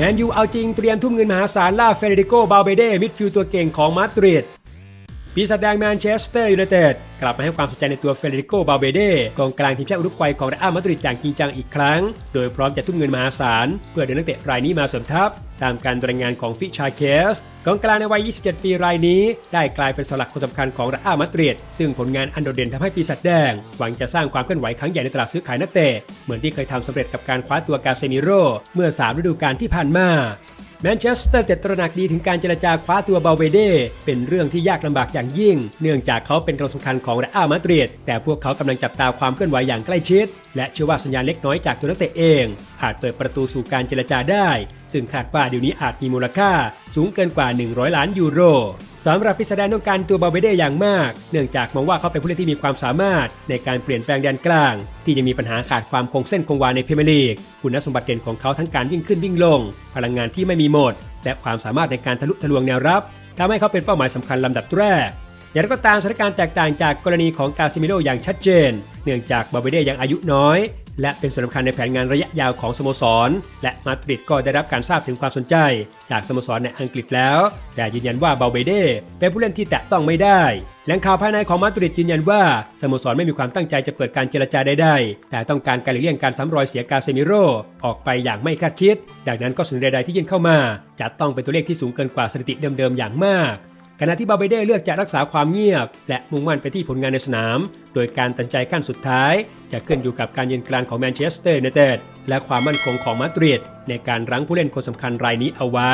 แมนยูเอาจริงเตรียมทุ่มเงินมหาศาลล่าเฟเดริโกบาเบเดมิดฟิลด์ตัวเก่งของมาดริด ปีศาจแดงแมนเชสเตอร์ยูไนเต็ดกลับมาให้ความสนใจในตัวเฟเดริโก บาเบเดกองกลางทีมชาติอุรุกวัยของเรอัลมาดริดอย่างจริงจังอีกครั้ง โดยพร้อมจะทุ่มเงินมหาศาล เพื่อเดินนักเตะรายนี้มาสมทัพ ตามการรายงานของฟิชาเคสกองกลางในวัย 27 ปีรายนี้ ได้กลายเป็นสลักคนสำคัญของเรอัลมาดริดซึ่งผลงานอันโดดเด่นทำให้ปีศาจแดง หวังจะสร้างความเคลื่อนไหวครั้งใหญ่ในตลาดซื้อขายนักเตะเหมือนที่เคยทำสำเร็จกับการคว้าตัวกาเซมิโร่เมื่อสามฤดูกาลที่ผ่านมา แมนเชสเตอร์เต็ดตระหนักดีถึงการเจรจาคว้าตัวเบาเวเดเป็นเรื่องที่ยากลำบากอย่างยิ่ง เนื่องจากเขาเป็นกำลังสำคัญของเรอัลมาดริดแต่พวกเขากำลังจับตาความเคลื่อนไหวอย่างใกล้ชิด และเชื่อว่าสัญญาณเล็กน้อยจากตัวนักเตะเอง อาจเปิดประตูสู่การเจรจาได้ ซึ่งคาดว่าเดี๋ยวนี้อาจมีมูลค่าสูงเกินกว่า 100 ล้านยูโร สำหรับพิสดารต้องการตัวบาเบเดอย่างมาก เนื่องจากมองว่าเขาเป็นผู้เล่นที่มีความสามารถในการเปลี่ยนแปลงแดนกลาง ที่ยังมีปัญหาขาดความคงเส้นคงวาในพรีเมียร์ลีกคุณสมบัติเด่นของเขาทั้งการวิ่งขึ้นวิ่งลง พลังงานที่ไม่มีหมด และความสามารถในการทะลุทะลวงแนวรับทำให้เขาเป็นเป้าหมายสำคัญลำดับแรกอย่างไรก็ตามสถานการณ์แตกต่างจากกรณีของกาซิมิโลอย่างชัดเจน เนื่องจากบาเบเดยังอายุน้อย และเป็นส่วนสำคัญในแผนงานระยะยาวของสโมสร และมาดริดก็ได้รับการทราบถึงความสนใจ จากสโมสรในอังกฤษแล้ว แต่ยืนยันว่าเบาเบเดเป็นผู้เล่นที่แตะต้องไม่ได้แหล่งข่าวภายในของมาดริดยืนยันว่าสโมสรไม่มีความตั้งใจจะเปิดการเจรจาใดๆแต่ต้องการการหลีกเลี่ยงการซ้ำรอยเสียกาเซมิโรออกไปอย่างไม่คาดคิด ดังนั้นก็เสนใดๆที่ยื่นเข้ามาจะต้องเป็นตัวเลขที่สูงเกินกว่าสถิติเดิมๆอย่างมาก ขณะที่บาเบเด้เลือกจะรักษาความเงียบ และมุ่งมั่นไปที่ผลงานในสนาม โดยการตัดใจขั้นสุดท้าย จะขึ้นอยู่กับการยืนกลานของแมนเชสเตอร์ยูไนเต็ดและความมั่นคงของมาดริดในการรั้งผู้เล่นคนสำคัญรายนี้เอาไว้